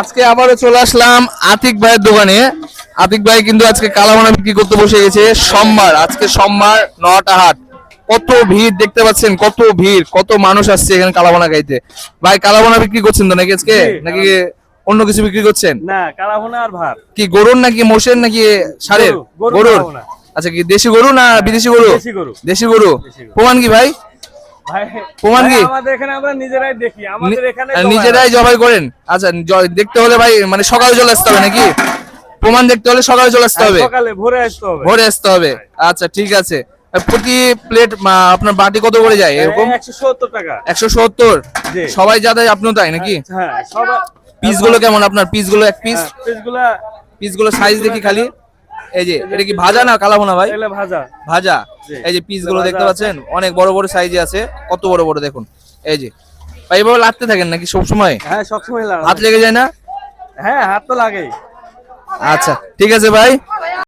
আজকে আবারও চলে আসলাম আতিক ভাইয়ের দোকানে। আতিক ভাই কিন্তু আজকে কালামানা বিক্রি করতে বসে গেছে। সোমবার আজকে সোমবার নটা হাট। কত ভিড় দেখতে পাচ্ছেন কত ভিড় কত মানুষ আসছে এখানে কালামানা খাইতে। ভাই কালামানা বিক্রি করছেন তো নাকি আজকে? নাকি অন্য কিছু বিক্রি করছেন? না কালাভুনা আর ভাত। কি গরুর নাকি মোষের নাকি সারের? গরুর আচ্ছা কি দেশি গরু না বিদেশি গরু। দেশি গরু। দেশি গরু। প্রমাণ কি ভাই? প্রমাণ ভাই, কি? আমাদের এখানে আমরা নিজেরাই দেখি আমাদের এখানে নি- তো নিজেরাই জবাই করেন। আচ্ছা দেখতে হলে ভাই মানে সকালে চলে আসতে হবে নাকি? প্রমাণ দেখতে হলে সকালে চলে আসতে হবে। সকালে ভোরে আসতে হবে। ভোরে আসতে হবে। আচ্ছা ঠিক আছে। প্রতি প্লেট আপনার বাটি কত করে যায় এরকম? একশো সত্তর টাকা। একশো সত্তর? জি। সবাই যা দেয় আপনিও তাই নাকি? হ্যাঁ পিসগুলো কেমন? আপনার পিসগুলো এক পিস হ্যাঁ, পিসগুলা পিসগুলো সাইজ দেখি খালি। এই যে এটা কি ভাজা না কালাবো না ভাই ভাজা। ভাজা। এই যে পিসগুলো দেখতে পাচ্ছেন? অনেক বড় বড় সাইজে আছে। কত বড় বড় দেখুন। এই যে ভাই এভাবে লাগতে থাকেন নাকি সব সময় হ্যাঁ সবসময় লাগা হাত লেগে যায় না? হ্যাঁ হাত তো লাগেই। আচ্ছা ঠিক আছে ভাই।